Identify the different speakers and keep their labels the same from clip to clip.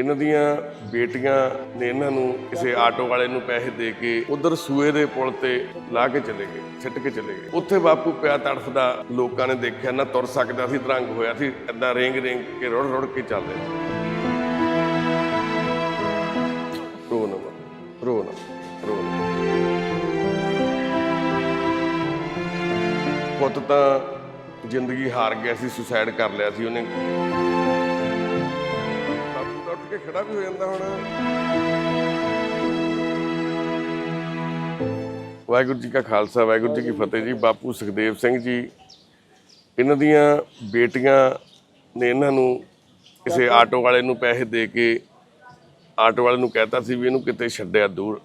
Speaker 1: ਇਹਨਾਂ ਦੀਆਂ ਬੇਟੀਆਂ ਨੇ ਇਹਨਾਂ ਨੂੰ ਕਿਸੇ ਆਟੋ ਵਾਲੇ ਨੂੰ ਪੈਸੇ ਦੇ ਕੇ ਉਧਰ ਸੂਏ ਦੇ ਪੁਲ ਤੇ ਲਾ ਕੇ ਚਲੇ ਗਏ, ਸਿੱਟ ਕੇ ਚਲੇ ਗਏ। ਉੱਥੇ ਬਾਪੂ ਪਿਆ ਤੜਫਦਾ, ਲੋਕਾਂ ਨੇ ਦੇਖਿਆ ਨਾ ਤੁਰ ਸਕਦਾ ਸੀ ਦਰੰਗ ਹੋਇਆ ਸੀ, ਏਦਾਂ ਰੇਂਗ ਰੇਂਗ ਕੇ ਰੁੜ ਰੁੜ ਕੇ ਚੱਲ ਰਿਹਾ ਸੀ। ਰੋ ਨਾ ਰੋ ਨਾ ਰੋ ਨਾ। ਪੁੱਤ ਤਾਂ ਜ਼ਿੰਦਗੀ ਹਾਰ ਗਿਆ ਸੀ ਸੁਸਾਈਡ ਕਰ ਲਿਆ ਸੀ ਉਹਨੇ। ਕੇ ਖੜਾ ਵੀ ਹੋ ਜਾਂਦਾ ਹੁਣ। ਵਾਹਿਗੁਰੂ ਜੀ ਕਾ ਖਾਲਸਾ ਵਾਹਿਗੁਰੂ ਜੀ ਕੀ ਫਤਿਹ ਜੀ। ਬਾਪੂ ਸੁਖਦੇਵ ਸਿੰਘ ਜੀ ਇਹਨਾਂ ਦੀਆਂ ਬੇਟੀਆਂ ਨੇ ਇਹਨਾਂ ਨੂੰ ਕਿਸੇ ਆਟੋ ਵਾਲੇ ਨੂੰ ਪੈਸੇ ਦੇ ਕੇ ਆਟੋ ਵਾਲੇ ਨੂੰ ਕਹਿਤਾ ਸੀ ਵੀ ਇਹਨੂੰ ਕਿਤੇ ਛੱਡਿਆ ਦੂਰ।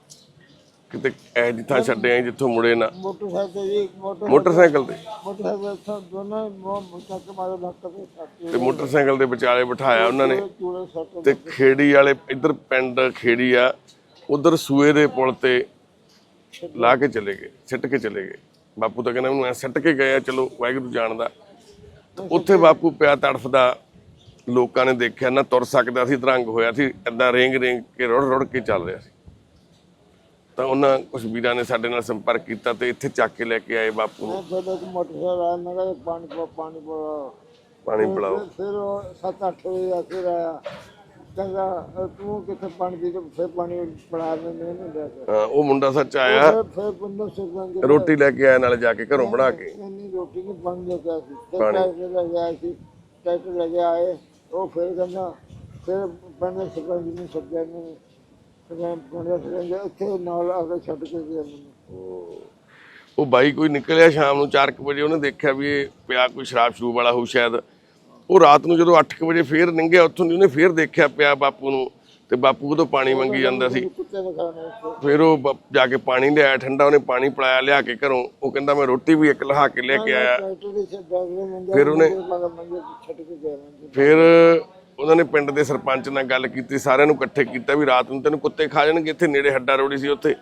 Speaker 1: ਕਿਤੇ ਐ ਜਿੱਥਾਂ ਛੱਡਿਆ ਜਿੱਥੋਂ ਮੁੜੇ ਨਾ।
Speaker 2: ਮੋਟਰਸਾਈਕਲ ਜੀ ਮੋਟਰ
Speaker 1: ਮੋਟਰਸਾਈਕਲ ਤੇ।
Speaker 2: ਮੋਟਰਸਾਈਕਲ ਤੋਂ ਦੋਨੋਂ ਮੋਹ ਚੱਕ ਮਾਰੇ ਧੱਕ ਤੇ ਸੱਟ
Speaker 1: ਤੇ ਮੋਟਰਸਾਈਕਲ ਦੇ ਵਿਚਾਲੇ ਬਿਠਾਇਆ ਉਹਨਾਂ ਨੇ।
Speaker 2: ਚੂੜੇ ਸੱਟ
Speaker 1: ਤੇ ਖੇੜੀ ਵਾਲੇ ਇੱਧਰ ਪਿੰਡ ਖੇੜੀ ਆ ਉਧਰ ਸੂਏ ਦੇ ਪੁਲ ਤੇ ਲਾ ਕੇ ਚਲੇ ਗਏ ਸਿੱਟ ਕੇ ਚਲੇ ਗਏ। ਬਾਪੂ ਤਾਂ ਕਹਿੰਦਾ ਮੈਨੂੰ ਐ ਸਿੱਟ ਕੇ ਗਏ ਆ ਚਲੋ ਵਾਹਿਗੁਰੂ ਜਾਣਦਾ। ਤੇ ਉੱਥੇ ਬਾਪੂ ਪਿਆ ਤੜਫਦਾ ਲੋਕਾਂ ਨੇ ਦੇਖਿਆ ਨਾ ਤੁਰ ਸਕਦਾ ਸੀ ਦਰੰਗ ਹੋਇਆ ਸੀ ਏਦਾਂ ਰੇਂਗ ਰੇਂਗ ਕੇ ਰੁੜ ਰੁੜ ਕੇ ਚੱਲ ਰਿਹਾ ਸੀ। ਤਾਂ ਉਹਨਾਂ ਕੁਝ ਵੀਰਾਂ ਨੇ ਸਾਡੇ ਨਾਲ ਸੰਪਰਕ ਕੀਤਾ ਤੇ ਇੱਥੇ ਚੱਕ ਕੇ ਲੈ ਕੇ ਆਏ ਬਾਪੂ ਨੂੰ।
Speaker 2: ਮੈਂ ਫਿਰ ਇੱਕ ਮੋਟਰਸਾਈਕਲ ਆਇਆ ਮੈਂ ਕਿਹਾ ਪਾਣੀ ਪਾ ਪਾਣੀ ਪਾ।
Speaker 1: ਪਾਣੀ ਪਿਲਾਓ।
Speaker 2: ਫਿਰ ਉਹ 7-8 ਵਜੇ ਆ ਫਿਰ ਆਇਆ। ਕਹਿੰਦਾ ਤੂੰ ਕਿੱਥੇ ਪਾਣੀ ਕੇ ਫਿਰ ਪਾਣੀ ਪੜਾ ਦੇ ਨਹੀਂ ਕੇ
Speaker 1: ਹਾਂ, ਉਹ ਮੁੰਡਾ ਸੱਚ ਆਇਆ।
Speaker 2: ਫਿਰ ਬੰਦਾ ਸੁਗੰਗ
Speaker 1: ਰੋਟੀ ਲੈ ਕੇ ਆਇਆ ਨਾਲ ਜਾ ਕੇ ਘਰੋਂ ਬਣਾ ਕੇ।
Speaker 2: ਇੰਨੀ ਰੋਟੀ ਨਹੀਂ ਬਣ ਕੇ ਸੀ। ਫਿਰ ਟਰੈਕਟਰ ਲੈ ਆਇਆ ਸੀ। ਟਰੈਕਟਰ ਲੈ ਕੇ ਆਏ। ਉਹ ਫਿਰ ਕਹਿੰਦਾ ਫਿਰ ਬੰਦੇ ਸੁਗੰਗ ਨੂੰ ਸੱਜਿਆ ਨੂੰ ਫਿਰ ਬੰਦਾ ਸੁਗੰਗ ਇੱਥੇ ਨਾਲ ਆ ਕੇ ਛੱਡ ਕੇ ਗਿਆ ਮੈਨੂੰ।
Speaker 1: ਉਹ ਬਾਈ ਕੋਈ ਨਿਕਲਿਆ ਸ਼ਾਮ ਨੂੰ 4:00 ਵਜੇ ਉਹਨੇ ਦੇਖਿਆ ਵੀ ਇਹ ਪਿਆ ਕੋਈ ਸ਼ਰਾਬ ਸ਼ਰੂਬ ਵਾਲਾ ਹੋਊ ਸ਼ਾਇਦ। ਉਹ ਰਾਤ ਨੂੰ ਜਦੋਂ 8:00 ਵਜੇ ਫੇਰ ਲੰਘਿਆ ਉੱਥੋਂ ਦੀ ਉਹਨੇ ਫੇਰ ਦੇਖਿਆ ਪਿਆ ਬਾਪੂ ਨੂੰ ਤੇ ਬਾਪੂ ਉਹਦੋਂ ਪਾਣੀ ਮੰਗੀ ਜਾਂਦਾ ਸੀ।
Speaker 2: ਕੁੱਤੇ
Speaker 1: ਫਿਰ ਉਹ ਬ- ਜਾ ਕੇ ਪਾਣੀ ਲਿਆਇਆ ਠੰਡਾ ਉਹਨੇ ਪਾਣੀ ਪਿਲਾਇਆ ਲਿਆ ਕੇ ਘਰੋਂ। ਉਹ ਕਹਿੰਦਾ ਮੈਂ ਰੋਟੀ ਵੀ ਇੱਕ ਲਹਾ ਕੇ ਲੈ ਕੇ ਆਇਆ।
Speaker 2: ਟਰੈਕਟਰ ਦੇ ਛੱਡ
Speaker 1: ਫਿਰ ਉਹਨੇ-
Speaker 2: ਮਗਰ ਮੰਗੇ ਛੱਡ ਕੇ ਗਿਆ। ਮੰਗੇ
Speaker 1: ਫਿਰ ਉਹਨਾਂ ਨੇ ਪਿੰਡ ਦੇ ਸਰਪੰਚ ਨਾਲ ਗੱਲ ਕੀਤੀ, ਸਾਰਿਆਂ ਨੂੰ ਇਕੱਠੇ ਕੀਤਾ ਵੀ ਰਾਤ ਨੂੰ ਤੈਨੂੰ ਕੁੱਤੇ ਖਾ ਜਾਣਗੇ, ਇੱਥੇ ਨੇੜੇ ਹੱਡਾ ਰੋੜੀ ਸੀ ਉੱਥੇ।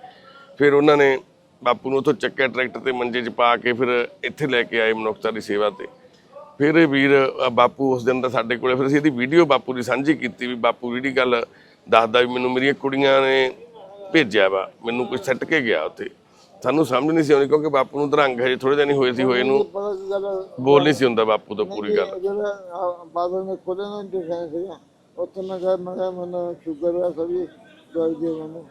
Speaker 1: ਫਿਰ ਉਹਨਾਂ ਨੇ ਬਾਪੂ ਨੂੰ ਉੱਥੋਂ ਚੱਕਿਆ ਟਰੈਕਟਰ ਤੇ ਮੰਜੇ 'ਚ ਪਾ ਕੇ ਫਿਰ ਇੱਥੇ ਲੈ ਕੇ ਆਏ ਮਨੁੱਖਤਾ ਦੀ ਸੇਵਾ ਤੇ। ਫਿਰ ਇਹ ਵੀਰ ਬਾਪੂ ਉਸ ਦਿਨ ਦਾ ਸਾਡੇ ਕੋਲੇ, ਫਿਰ ਅਸੀਂ ਇਹਦੀ ਵੀਡੀਓ ਬਾਪੂ ਦੀ ਸਾਂਝੀ ਕੀਤੀ ਵੀ ਬਾਪੂ ਜਿਹੜੀ ਗੱਲ ਦੱਸਦਾ ਵੀ ਮੈਨੂੰ ਮੇਰੀਆਂ ਕੁੜੀਆਂ ਨੇ ਭੇਜਿਆ ਵਾ, ਮੈਨੂੰ ਕੋਈ ਸੱਟ ਕੇ ਗਿਆ ਉੱਥੇ। ਸਾਨੂੰ ਸਮਝ ਨਹੀਂ ਸੀ ਆਉਂਦੀ ਕਿਉਂਕਿ ਬਾਪੂ ਨੂੰ ਦਰੰਗ ਹਜੇ ਥੋੜੇ ਦਿਨ ਹੀ ਹੋਏ ਸੀ ਹੋਏ ਨੂੰ।
Speaker 2: ਪਤਾ ਕੀ ਗੱਲ
Speaker 1: ਬੋਲ ਨਹੀਂ ਸੀ ਹੁੰਦਾ ਬਾਪੂ ਤੋਂ ਪੂਰੀ ਗੱਲ।
Speaker 2: ਜਿਹੜਾ ਆਹ ਬਾਦਲ ਨੇ ਖੋਲੇ ਨਾ ਦਿਖਾਇਆ ਸੀਗਾ ਉੱਥੇ ਮੈਂ ਕਿਹਾ ਮੈਂ ਕਿਹਾ ਮੈਨੂੰ ਸ਼ੂਗਰ ਆ ਸਭੀ ਦਵਾਈ ਦੇ ਮੈਨੂੰ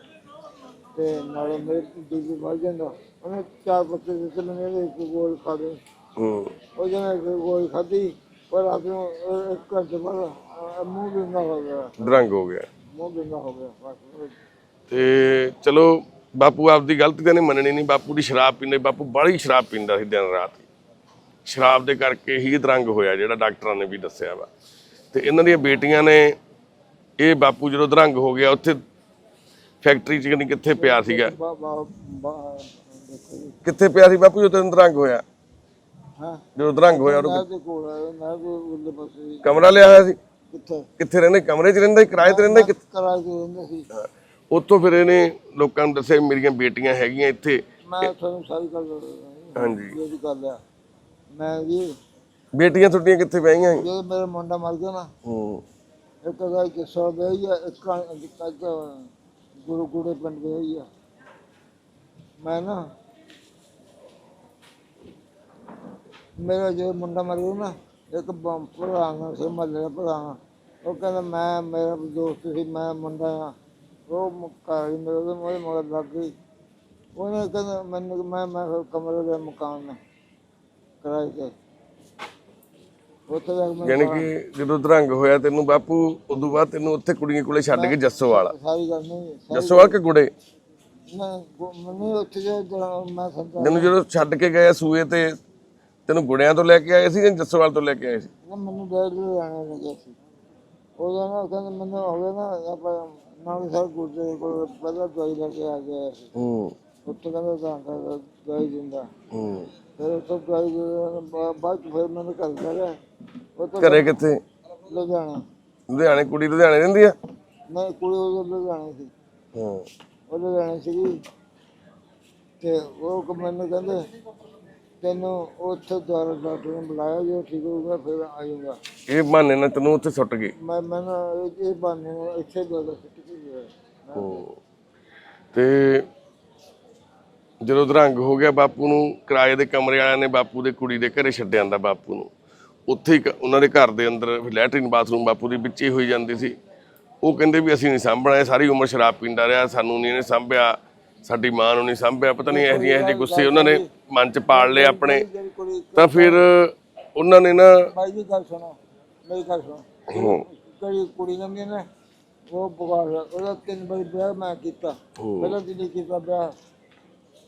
Speaker 2: ਤੇ ਨਾਲੇ ਮੇਰੇ ਬੀਬੀ ਵੱਧ ਜਾਂਦਾ। ਉਹਨੇ ਚਾਰ ਪੱਤੇ ਦਿੱਤੇ ਮੈਨੂੰ ਇਹਦੇ ਇੱਕ ਗੋਲ ਖਾ ਦੇ
Speaker 1: ਹੂੰ।
Speaker 2: ਉਹ ਜਿਹਨੇ ਇੱਕ ਗੋਲ ਖਾਧੀ ਪਰ ਰਾਤ ਨੂੰ ਉਹ ਇੱਕ ਘੰਟੇ ਬਾਅਦ ਅਹ, ਮੂੰਹ ਬਿੰਗਾ ਹੋ ਗਿਆ।
Speaker 1: ਦਰੰਗ ਹੋ ਗਿਆ।
Speaker 2: ਮੂੰਹ ਬਿੰਗਾ ਹੋ ਗਿਆ ਬਸ।
Speaker 1: ਤੇ ਚਲੋ ਬਾਪੂ ਆਪਦੀ ਗਲਤੀ ਤਾਂ ਨਹੀਂ ਮੰਨਣੀ ਨਹੀਂ ਬਾਪੂ ਦੀ ਸ਼ਰਾਬ ਪੀਂਦੇ ਬਾਪੂ ਬੜੀ ਸ਼ਰਾਬ ਪੀਂਦਾ ਸੀ ਦਿਨ ਰਾਤ ਸ਼ਰਾਬ ਦੇ ਕਰਕੇ ਹੀ ਦਰੰਗ ਹੋਇਆ ਜਿਹੜਾ ਡਾਕਟਰਾਂ ਨੇ ਵੀ ਦੱਸਿਆ ਵਾ। ਤੇ ਇਹਨਾਂ ਦੀਆਂ ਬੇਟੀਆਂ ਨੇ ਇਹ ਬਾਪੂ ਜਦੋਂ ਦਰੰਗ ਹੋ ਗਿਆ ਉੱਥੇ ਫੈਕਟਰੀ ਚ ਨਹੀਂ ਕਿੱਥੇ ਪਿਆ ਸੀਗਾ? ਕਿੱਥੇ ਪਿਆ ਸੀ ਬਾਪੂ ਜਦੋਂ ਦਰੰਗ ਹੋਇਆ?
Speaker 2: ਹਾਂ?
Speaker 1: ਜਦੋਂ ਦਰੰਗ ਹੋਇਆ
Speaker 2: ਪਾਸੇ
Speaker 1: ਕਮਰਾ ਲਿਆ ਹੋਇਆ ਸੀ?
Speaker 2: ਕਿੱਥੇ?
Speaker 1: ਕਿੱਥੇ ਰਹਿੰਦੇ? ਕਮਰੇ 'ਚ ਰਹਿੰਦਾ ਸੀ ਕਿਰਾਏ ਤੇ ਰਹਿੰਦਾ? ਸੀ ਕਿੱਥੇ?
Speaker 2: ਕਰਾ ਕੇ ਰਹਿੰਦੇ ਸੀ।
Speaker 1: ਉੱਥੋਂ ਫਿਰ ਇਹਨੇ ਲੋਕਾਂ ਨੂੰ ਦੱਸਿਆ ਵੀ ਮੇਰੀਆਂ ਬੇਟੀਆਂ ਹੈਗੀਆਂ ਇੱਥੇ।
Speaker 2: ਮੈਂ ਤੁਹਾਨੂੰ ਸਾਰੀ ਗੱਲ
Speaker 1: ਹਾਂਜੀ।
Speaker 2: ਜਿਹੜੀ ਗੱਲ ਆ। ਮੈਂ ਜੀ
Speaker 1: ਬੇਟੀਆਂ ਤੁਹਾਡੀਆਂ ਕਿੱਥੇ ਪਈਆਂ
Speaker 2: ਜਦੋਂ ਮੇਰਾ ਮੁੰਡਾ ਮਰ ਗਿਆ ਨਾ
Speaker 1: ਹੂੰ।
Speaker 2: ਇੱਕ ਦਾ ਕਿ ਸੌ ਗਈ ਆ ਇੱਕ ਕੱਜ ਗੁਰੂ ਗੁੜੇ ਪਿੰਡ ਗਈ ਆ। ਮੈਂ ਨਾ ਮੇਰਾ ਜੋ ਮੁੰਡਾ ਮਰ ਗਿਆ ਨਾ ਇੱਕ ਭਰਾਣਾ ਸੀ ਮੱਲੇ ਭਰਾਣਾ ਉਹ ਕਹਿੰਦਾ ਮੈਂ ਮੇਰਾ ਦੋਸਤ ਸੀ ਮੈਂ ਮੁੰਡਾ ਆ। ਉਹ ਮੁਕਾਈ ਮੇਰੇ ਉਹਦੇ ਮੋਏ ਮਗਰ ਲੱਗ ਗਈ। ਉਹਨੇ ਕਹਿੰਦਾ ਮੈਨੂੰ ਮੈਂ ਮੈਂ ਕਮਰੇ ਦੇ ਮਕਾਨ ਨੇ ਕਿਰਾਏ ਤੇ। ਉੱਥੇ ਜਾ ਕੇ
Speaker 1: ਜਦੋਂ ਦਰੰਗ ਹੋਇਆ ਤੈਨੂੰ ਬਾਪੂ ਉਦੋਂ ਬਾਅਦ ਤੈਨੂੰ ਉੱਥੇ ਕੁੜੀਆਂ ਕੋਲੇ ਛੱਡ ਕੇ ਜੱਸੋਵਾਲ।
Speaker 2: ਸਾਰੀ ਗੱਲ ਨਹੀਂ
Speaker 1: ਜੱਸੋਵਾਲ ਕੇ ਗੁੜੇ
Speaker 2: ਮੈਂ ਗੁ- ਮੈਨੂੰ ਉੱਥੇ ਜੋ ਜੋ ਮੈਂ ਸਮਝਾ
Speaker 1: ਤੈਨੂੰ ਜਦੋਂ ਛੱਡ ਕੇ ਗਏ ਸੂਏ ਤੇ ਤੈਨੂੰ ਗੁੜਿਆਂ ਤੋਂ ਲੈ ਕੇ ਆਏ ਸੀ ਜਾਂ ਜੱਸੋਵਾਲ ਤੋਂ ਲੈ ਕੇ ਆਏ ਸੀ?
Speaker 2: ਨਾ ਮੈਨੂੰ ਡੈਡ ਨੂੰ ਆਣਾ ਲੱਗਿਆ ਸੀ। ਉਹ ਜਣਾ ਕਹਿੰਦਾ ਮੈਨੂੰ ਹੋਵੇ ਨਾ ਆਪਾਂ ਨਾਲ ਸਰ ਗੁਰਦੇ ਕੋਲ ਪਹਿਲਾਂ ਦਵਾਈ ਲੈ ਕੇ ਆ ਗਿਆ ਸੀ।
Speaker 1: ਹੂੰ।
Speaker 2: ਉੱਥੇ ਕਹਿੰਦਾ ਤਾਂ ਕਹਿੰਦਾ ਦਵਾਈ ਦਿੰਦਾ।
Speaker 1: ਹੂੰ।
Speaker 2: ਫਿਰ ਉੱਥੇ ਦਵਾਈ ਦੇ ਬਾ- ਬਾਅਦ 'ਚ ਫਿਰ ਮੈਨੂੰ ਘਰ ਗਿਆ। ਉਹ ਤਾਂ
Speaker 1: ਘਰੇ ਕਿੱਥੇ?
Speaker 2: ਲੁਧਿਆਣਾ।
Speaker 1: ਲੁਧਿਆਣੇ ਕੁੜੀ ਲੁਧਿਆਣੇ ਰਹਿੰਦੀ ਆ?
Speaker 2: ਮੈਂ ਕੁੜੀ ਉਹ ਲੁਧਿਆਣਾ ਸੀ।
Speaker 1: ਹੂੰ।
Speaker 2: ਉਹ ਲੁਧਿਆਣਾ ਸੀਗੀ। ਤੇ ਉਹ ਕ- ਮੈਨੂੰ ਕਹਿੰਦੇ ਤੈਨੂੰ ਉੱਥੇ ਦੁਆਰਾ ਡਾਕਟਰ ਨੇ ਬੁਲਾਇਆ ਜੋ ਠੀਕ ਹੋਊਗਾ ਫਿਰ ਆ ਜਾਊਗਾ।
Speaker 1: ਇਹ ਬਹਾਨੇ ਨਾਲ ਤੈਨੂੰ ਉੱਥੇ ਸੁੱਟ ਗਏ?
Speaker 2: ਮੈਂ ਮੈਨੂੰ ਇਹ- ਇਹ ਬਾਨੇ ਇੱਥੇ ਦੁਆਰਾ ਸੁੱਟ ਕੇ ਗਿਆ।
Speaker 1: ਤੇ ਜਦੋਂ ਦਰੰਗ ਹੋ ਗਿਆ ਬਾਪੂ ਨੂੰ ਕਿਰਾਏ ਦੇ ਕਮਰੇ ਵਾਲਿਆਂ ਨੇ ਬਾਪੂ ਦੇ ਕੁੜੀ ਦੇ ਘਰੇ ਛੱਡ ਆਂਦਾ ਬਾਪੂ ਨੂੰ। ਉੱਥੇ ਹੀ ਕ- ਉਹਨਾਂ ਦੇ ਘਰ ਦੇ ਅੰਦਰ ਲੈਟਰਿਨ ਬਾਥਰੂਮ ਬਾਪੂ ਦੀ ਵਿੱਚ ਹੀ ਹੋਈ ਜਾਂਦੀ ਸੀ। ਉਹ ਕਹਿੰਦੇ ਵੀ ਅਸੀਂ ਨਹੀਂ ਸਾਂਭਣਾ ਇਹ ਸਾਰੀ ਉਮਰ ਸ਼ਰਾਬ ਪੀਂਦਾ ਰਿਹਾ ਸਾਨੂੰ ਨਹੀਂ ਇਹਨੇ ਸਾਂਭਿਆ। ਸਾਡੀ ਮਾਂ ਨੂੰ ਨਹੀਂ ਸਾਂਭਿਆ ਪਤਾ ਨਹੀਂ ਇਹੋ ਜਿਹੇ ਇਹੋ ਜਿਹੇ ਗੁੱਸੇ ਉਹਨਾਂ ਨੇ ਮਨ 'ਚ ਪਾਲ ਲਏ ਆਪਣੇ। ਤਾਂ ਫਿਰ ਉਹਨਾਂ ਨੇ ਨਾ
Speaker 2: ਬਾਈ ਜੀ ਗੱਲ ਸੁਣੋ। ਮੇਰੀ ਗੱਲ ਸੁਣੋ।
Speaker 1: ਹੂੰ,
Speaker 2: ਜਿਹੜੀ ਕੁੜੀ ਕਹਿੰਦੀ ਨੇ ਉਹ ਬਗਾੜ ਉਹਦਾ ਤਿੰਨ ਵਾਰੀ ਵਿਆਹ ਮੈਂ ਕੀਤਾ। ਪਹਿਲਾਂ ਦਿੱਲੀ ਕੀਤਾ ਵਿਆਹ।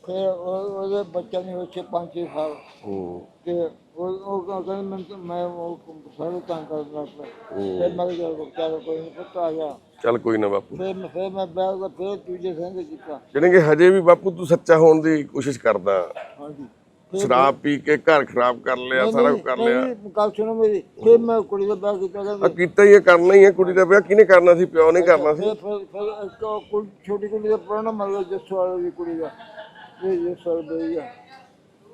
Speaker 2: ਫਿਰ ਉਹ- ਉਹਦੇ ਬੱਚਾ ਨੇ ਉੱਥੇ 5-6 ਸਾਲ। ਤੇ ਉਹ ਉਹ ਕਹਿੰਦਾ ਮੈਂ ਤਾਂ- ਮੈਂ ਉਹ ਸਾਰੇ ਤੰਗ ਕਰਦਾ ਪਿਆ ਫਿਰ ਮੈਂ ਕਿਹਾ ਚਲੋ ਕੋਈ ਨਹੀਂ ਪੁੱਤ ਆ ਗਿਆ
Speaker 1: ਚੱਲ ਕੋਈ ਨਾ ਬਾਪੂ।
Speaker 2: ਫਿਰ ਮੈਂ ਫਿਰ ਮੈਂ ਵਿਆਹ ਦਾ ਫਿਰ ਦੂਜੇ ਸੰਗ ਕੀਤਾ।
Speaker 1: ਜਾਣੀ ਕਿ ਹਜੇ ਵੀ ਬਾਪੂ ਤੂੰ ਸੱਚਾ ਹੋਣ ਦੀ ਕੋਸ਼ਿਸ਼ ਕਰਦਾ।
Speaker 2: ਹਾਂਜੀ।
Speaker 1: ਸ਼ਰਾਬ ਪੀ ਕੇ ਘਰ ਖਰਾਬ ਕਰ ਲਿਆ ਸਾਰਾ ਕੁਝ ਕਰ ਲਿਆ।
Speaker 2: ਗੱਲ ਸੁਣੋ ਮੇਰੀ। ਫਿਰ ਮੈਂ ਕੁੜੀ ਦਾ ਵਿਆਹ ਕੀਤਾ
Speaker 1: ਕੀਤਾ ਹੀ ਕਰਨਾ ਹੀ ਹੈ ਕੁੜੀ ਦਾ ਵਿਆਹ। ਕਿਹਨੇ ਕਰਨਾ ਸੀ ਪਿਓ ਨੇ ਕਰਨਾ ਸੀ?
Speaker 2: ਫਿਰ ਇੱਕ ਛੋਟੀ ਕੁੜੀ ਦਾ ਪੁਰਾਣਾ ਮਰ ਗਿਆ ਜਿਸ ਵਾਲੇ ਦੀ ਕੁੜੀ ਦਾ। ਇਹ ਜਿਸ ਵਾਲੇ ਬਈ ਗਿਆ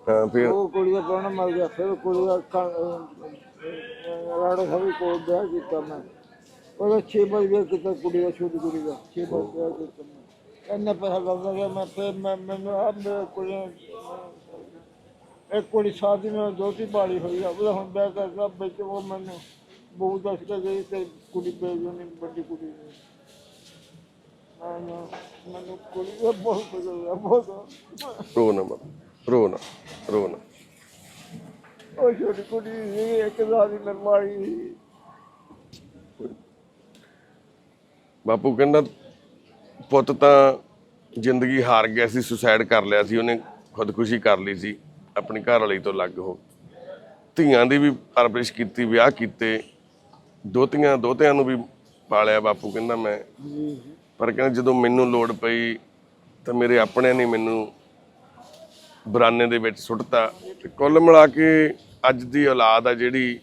Speaker 1: ਹਾਂ ਫਿਰ
Speaker 2: ਉਹ ਕੁੜੀ ਦਾ ਪੁਰਾਣਾ ਮਰ ਗਿਆ ਫਿਰ ਕੁੜੀ ਦਾ ਰਾੜਾ ਸਭੀ ਕੋਲ ਵਿਆਹ ਕੀਤਾ ਮੈਂ ਉਹਦਾ ਛੇ ਵਾਰ ਵਿਆਹ ਕੀਤਾ ਕੁੜੀ ਦਾ ਛੋਟੀ ਕੁੜੀ ਦਾ ਛੇ ਵਾਰ ਵਿਆਹ ਕੀਤਾ ਮੈਂ ਇੰਨਾ ਪੈਸਾ ਲੱਗਦਾ ਗਿਆ ਮੈਂ ਫਿਰ ਮੈਂ ਮੈਨੂੰ ਆ ਮੇਰੇ ਕੁੜੀ ਨੂੰ, ਇੱਕ ਕੁੜੀ ਸਾਦੀ ਨਾਲ ਦੋਤੀ ਬਾਲੀ ਹੋਈ ਆ ਉਹਦਾ ਹੁਣ ਵਿਆਹ ਕਰਦਾ ਵਿੱਚ ਉਹ ਮੈਨੂੰ ਬਹੁਤ ਦੱਸ ਕੇ ਗਈ ਤੇ ਕੁੜੀ ਭੇਜ ਦਿੰਦੀ ਵੱਡੀ ਕੁੜੀ ਨੂੰ ਨਾ ਨਾ ਮੈਨੂੰ ਕੁੜੀ ਦਾ ਬਹੁਤ ਪਸੰਦ ਆ ਬਹੁਤ
Speaker 1: ਰੋ ਨਾ ਬਾਪੂ ਰੋ ਨਾ ਰੋ ਨਾ
Speaker 2: ਉਹ ਛੋਟੀ ਕੁੜੀ ਸੀ ਇੱਕ ਸਾਦੀ ਨਰਮਾਲੀ
Speaker 1: ਬਾਪੂ ਕਹਿੰਦਾ ਪੁੱਤ ਤਾਂ ਜ਼ਿੰਦਗੀ ਹਾਰ ਗਿਆ ਸੀ ਸੁਸਾਈਡ ਕਰ ਲਿਆ ਸੀ ਉਹਨੇ ਖੁਦਕੁਸ਼ੀ ਕਰ ਲਈ ਸੀ ਆਪਣੀ ਘਰ ਵਾਲੀ ਤੋਂ ਅਲੱਗ ਹੋ। ਧੀਆਂ ਦੀ ਵੀ ਪਰਵਰਿਸ਼ ਕੀਤੀ ਵਿਆਹ ਕੀਤੇ। ਦੋਤੀਆਂ ਦੋਤਿਆਂ ਨੂੰ ਵੀ ਪਾਲਿਆ ਬਾਪੂ ਕਹਿੰਦਾ ਮੈਂ। ਪਰ ਕਹਿੰਦਾ ਜਦੋਂ ਮੈਨੂੰ ਲੋੜ ਪਈ ਤਾਂ ਮੇਰੇ ਆਪਣਿਆਂ ਨੇ ਮੈਨੂੰ ਬਰਾਨੇ ਦੇ ਵਿੱਚ ਸੁੱਟਤਾ। ਤੇ ਕੁੱਲ ਮਿਲਾ ਕੇ ਅੱਜ ਦੀ ਔਲਾਦ ਆ ਜਿਹੜੀ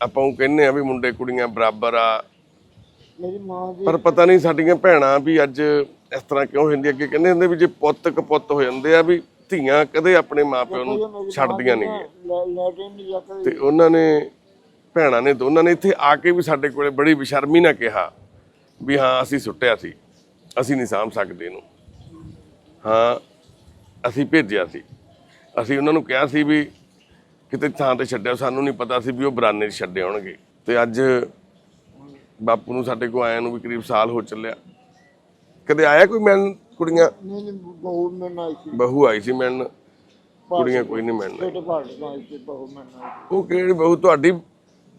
Speaker 1: ਆਪਾਂ ਉਹ ਕਹਿੰਦੇ ਆ ਵੀ ਮੁੰਡੇ ਕੁੜੀਆਂ ਬਰਾਬਰ ਆ।
Speaker 2: ਮੇਰੀ ਮਾਂ ਦੀ
Speaker 1: ਪਰ ਪਤਾ ਨਹੀਂ ਸਾਡੀਆਂ ਭੈਣਾਂ ਵੀ ਅੱਜ ਇਸ ਤਰ੍ਹਾਂ ਕਿਉਂ ਹੁੰਦੀ ਅੱਗੇ ਕਹਿੰਦੇ ਹੁੰਦੇ ਵੀ ਜੇ ਪੁੱਤ ਕਪੁੱਤ ਹੋ ਜਾਂਦੇ ਆ ਵੀ ਧੀਆਂ ਕਦੇ ਆਪਣੇ ਮਾਪਿਆਂ ਨੂੰ ਛੱਡਦੀਆਂ ਨਹੀਂ ਤੇ ਉਹਨਾਂ ਨੇ ਭੈਣਾਂ ਨੇ ਦੋਨਾਂ ਨੇ ਇੱਥੇ ਆ ਕੇ ਵੀ ਸਾਡੇ ਕੋਲੇ ਬੜੀ ਬੇਸ਼ਰਮੀ ਨਾਲ ਕਿਹਾ ਵੀ ਹਾਂ ਅਸੀਂ ਸੁੱਟਿਆ ਸੀ। ਅਸੀਂ ਨਹੀਂ ਸਾਂਭ ਸਕਦੇ ਇਹਨੂੰ। ਹਾਂ ਅਸੀਂ ਭੇਜਿਆ ਸੀ। ਅਸੀਂ ਉਹਨਾਂ ਨੂੰ ਕਿਹਾ ਸੀ ਵੀ ਕਿਤੇ ਥਾਂ ਤੇ ਛੱਡਿਆ ਸਾਨੂੰ ਨਹੀਂ ਪਤਾ ਸੀ ਵੀ ਉਹ ਬਰਾਨੇ 'ਚ ਛੱਡੇ ਹੋਣਗੇ ਤੇ ਅੱਜ ਬਾਪੂ ਨੂੰ ਸਾਡੇ ਕੋਲ ਆਇਆ ਨੂੰ ਵੀ ਕਰੀਬ ਸਾਲ ਹੋ ਚੱਲਿਆ। ਕਦੇ ਆਇਆ ਕੋਈ ਮਿਲਣ ਕੁੜੀਆਂ?
Speaker 2: ਨਹੀਂ ਨਹੀਂ ਬਹੁਤ ਮੈਂ ਆਈ ਸੀ।
Speaker 1: ਬਹੂ ਆਈ ਸੀ ਮਿਲਣ। ਕੁੜੀਆਂ ਕੋਈ ਨਹੀਂ ਮਿਲਣ
Speaker 2: ਛੋਟੇ ਆਈ ਸੀ
Speaker 1: ਉਹ ਕਿਹੜੀ ਬਹੂ? ਤੁਹਾਡੀ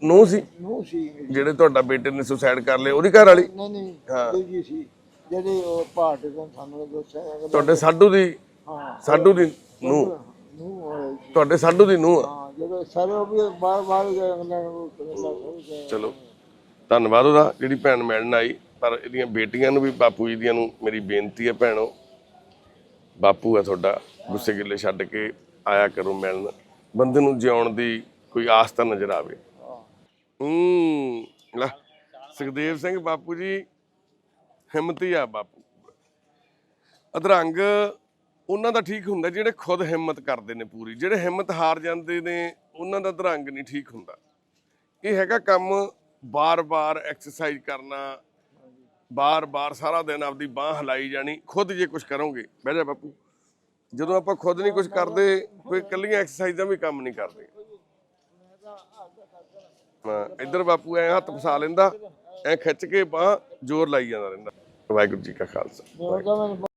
Speaker 1: ਨੂੰ ਸੀ?
Speaker 2: ਨੂੰ ਸੀ।
Speaker 1: ਜਿਹੜੇ ਤੁਹਾਡਾ ਬੇਟੇ ਨੇ ਸੁਸਾਈਡ ਕਰ ਲਿਆ ਉਹਦੀ ਘਰ ਵਾਲੀ?
Speaker 2: ਨਹੀਂ ਨਹੀਂ
Speaker 1: ਹਾਂ।
Speaker 2: ਦੂਜੀ ਸੀ। ਜਿਹੜੇ ਉਹ ਭਾੜ ਤੋਂ ਸਾਨੂੰ ਦੱਸਿਆ।
Speaker 1: ਤੁਹਾਡੇ ਸਾਡੂ ਦੀ?
Speaker 2: ਹਾਂ।
Speaker 1: ਸਾਡੂ ਦੀ ਨੂੰ। ਤੁਹਾਡੇ ਸਾਡੂ ਦੀ ਨੂੰ
Speaker 2: ਹਾਂ ਜਦੋਂ ਸਾਰੇ ਉਹ ਵੀ ਬਾਹਰ ਬਾਹਰ ਗਏ ਉਹਨਾਂ ਨੂੰ ਕਨੇਡਾ ਹੋ ਗਏ
Speaker 1: ਚਲੋ ਧੰਨਵਾਦ ਉਹਦਾ ਜਿਹੜੀ ਭੈਣ ਮਿਲਣ ਆਈ ਪਰ ਇਹਦੀਆਂ ਬੇਟੀਆਂ ਨੂੰ ਵੀ ਬਾਪੂ ਜੀ ਦੀਆਂ ਨੂੰ ਮੇਰੀ ਬੇਨਤੀ ਹੈ ਭੈਣੋ। ਬਾਪੂ ਹੈ ਤੁਹਾਡਾ ਗੁੱਸੇ ਗਿੱਲੇ ਛੱਡ ਕੇ ਆਇਆ ਕਰੋ ਮਿਲਣ ਬੰਦੇ ਨੂੰ ਜਿਉਣ ਦੀ ਕੋਈ ਆਸ ਤਾਂ ਨਜ਼ਰ ਆਵੇ। ਹੂੰ ਲੈ ਸੁਖਦੇਵ ਸਿੰਘ ਬਾਪੂ ਜੀ ਹਿੰਮਤੀ ਆ ਬਾਪੂ। ਅਧਰੰਗ ਉਹਨਾਂ ਦਾ ਠੀਕ ਹੁੰਦਾ, ਜਿਹੜੇ ਖੁਦ ਹਿੰਮਤ ਕਰਦੇ ਨੇ ਪੂਰੀ, ਜਿਹੜੇ ਹਿੰਮਤ ਹਾਰ ਜਾਂਦੇ ਨੇ, ਉਹਨਾਂ ਦਾ ਅਧਰੰਗ ਨਹੀਂ ਠੀਕ ਹੁੰਦਾ। ਇਹ ਹੈਗਾ ਕੰਮ ਬਾਰ-ਬਾਰ ਐਕਸਰਸਾਈਜ਼ ਕਰਨਾ, ਬਾਰ-ਬਾਰ ਸਾਰਾ ਦਿਨ ਆਪਦੀ ਬਾਹ ਹਿਲਾਈ ਜਾਣੀ, ਖੁਦ ਜੇ ਕੁਝ ਕਰੋਗੇ, ਬਹਿ ਜਾ ਬਾਪੂ। ਜਦੋਂ ਆਪਾਂ ਖੁਦ ਨਹੀਂ ਕੁਝ ਕਰਦੇ, ਕੋਈ ਕੱਲੀਆਂ ਐਕਸਰਸਾਈਜ਼ਾਂ ਵੀ ਕੰਮ ਨਹੀਂ ਕਰਦੇ। ਹਾਂ ਇੱਧਰ ਬਾਪੂ ਐ ਹੱਥ ਫਸਾ ਲੈਂਦਾ, ਐ ਖਿੱਚ ਕੇ ਬਾਹ ਜ਼ੋਰ ਲਾਈ ਜਾਂਦਾ ਰਹਿੰਦਾ। ਵਾਹਿਗੁਰੂ ਜੀ ਕਾ ਖਾਲਸਾ
Speaker 2: ਉਹ